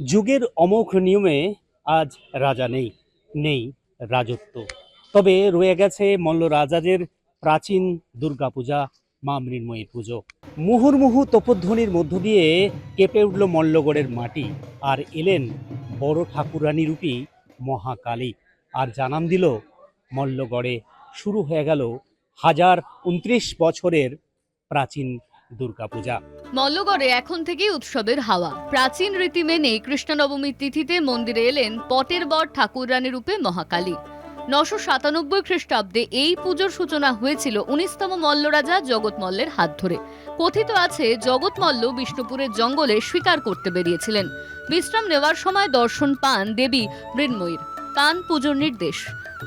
যুগের অমোঘ নিয়মে আজ রাজা নেই নেই রাজত্ব। তবে রয়ে গেছে মল্ল রাজাদের প্রাচীন দুর্গাপূজা, মা মৃন্ময়ীর পুজো। মুহুর্মুহু তপধ্বনির মধ্য দিয়ে কেঁপে উঠল মল্লগড়ের মাটি আর এলেন বড় ঠাকুরানী রূপী মহাকালী। আর জানান দিল, মল্লগড়ে শুরু হয়ে গেল হাজার উনত্রিশ বছরের প্রাচীন দুর্গাপূজা। মল্লগড়ে এখন থেকেই উৎসবের হাওয়া। প্রাচীন রীতি মেনে কৃষ্ণনবমীর তিথিতে মন্দিরে এলেন পটের বর ঠাকুররানী রূপে মহাকালী। নশো সাতানব্বই খ্রিস্টাব্দে এই পুজোর সূচনা হয়েছিল উনিশতম মল্লরাজা জগৎ মল্লের হাত ধরে। কথিত আছে জগৎ মল্ল বিষ্ণুপুরের জঙ্গলে শিকার করতে বেরিয়েছিলেন। বিশ্রাম নেওয়ার সময় দর্শন পান দেবী মৃন্ময়ীর। পান পুজোর নির্দেশ।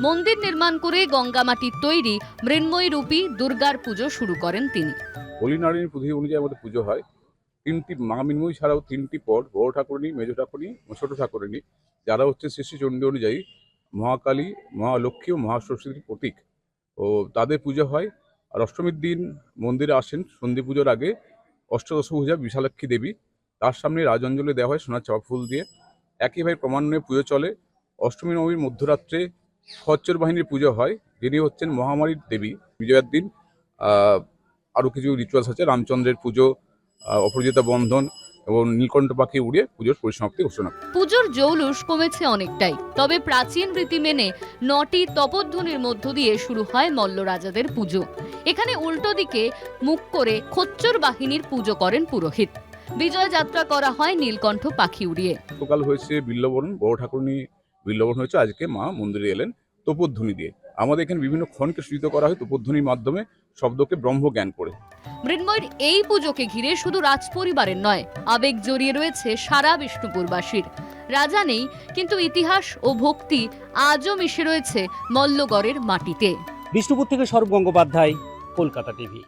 মন্দির নির্মাণ করে গঙ্গামাটির তৈরি মৃন্ময়ী রূপী দুর্গার পুজো শুরু করেন তিনি। হরিনারায়ণের পুঁথি অনুযায়ী আমাদের পুজো হয়। তিনটি মা মিনময়ী ছাড়াও তিনটি পদ, বড় ঠাকুরানী মেজ ঠাকুরানী ছোট ঠাকুরানী যারা হচ্ছে শ্রী শ্রী চণ্ডী অনুযায়ী মহাকালী মহালক্ষ্মী ও মহাসরস্বতীর প্রতীক। ও তাদের পুজো হয়। আর অষ্টমীর দিন মন্দিরে আসেন সন্ধি পুজোর আগে অষ্টদশ পূজা বিশালাক্ষী দেবী। তার সামনে রাজঞ্জলি দেওয়া হয়, সোনার চাপা ফুল দিয়ে। একইভাবে ক্রমান্বয়ে পুজো চলে। অষ্টমী নবমীর মধ্যরাত্রে খচ্চর বাহিনীর পুজো হয়। যিনি হচ্ছেন মহামারীর দেবী বিজয়ার দিন। আরও কিছু রিচুয়ালস আছে। রামচন্দ্রের পুজো অপরাজিতা বন্ধন এবং নীলকণ্ঠ পাখি উড়িয়ে পুজোর পরিসমাপ্তি ঘোষণা। পুজোর জৌলুস কমেছে অনেকটাই। তবে প্রাচীন রীতি মেনে নটি তপধ্বনির মধ্য দিয়ে শুরু হয় মল্ল রাজাদের পুজো। এখানে উল্টো দিকে মুখ করে খচ্চর বাহিনীর পুজো করেন পুরোহিত। বিজয় যাত্রা করা হয় নীলকণ্ঠ পাখি উড়িয়ে। গতকাল হয়েছে বিল্লবরণ। বড় ঠাকুরনি বিল্লবরণ হয়েছে আজকে মা মন্দিরে এলেন তোপধ্বনি দিয়ে। আমাদের এখানে বিভিন্ন ক্ষণকে সূচিত করা হয় তোপধ্বনির মাধ্যমে শব্দকে ব্রহ্ম জ্ঞান করে। মৃন্ময়ের এই পুজোকে ঘিরে শুধু রাজপরিবারের নয় আবেগ জড়িয়ে রয়েছে সারা বিষ্ণুপুরবাসীর। রাজা নেই কিন্তু ইতিহাস ও ভক্তি আজও মিশে রয়েছে মল্লগড়ের মাটিতে। বিষ্ণুপুর থেকে সৌরভ গঙ্গোপাধ্যায় কলকাতা টিভি।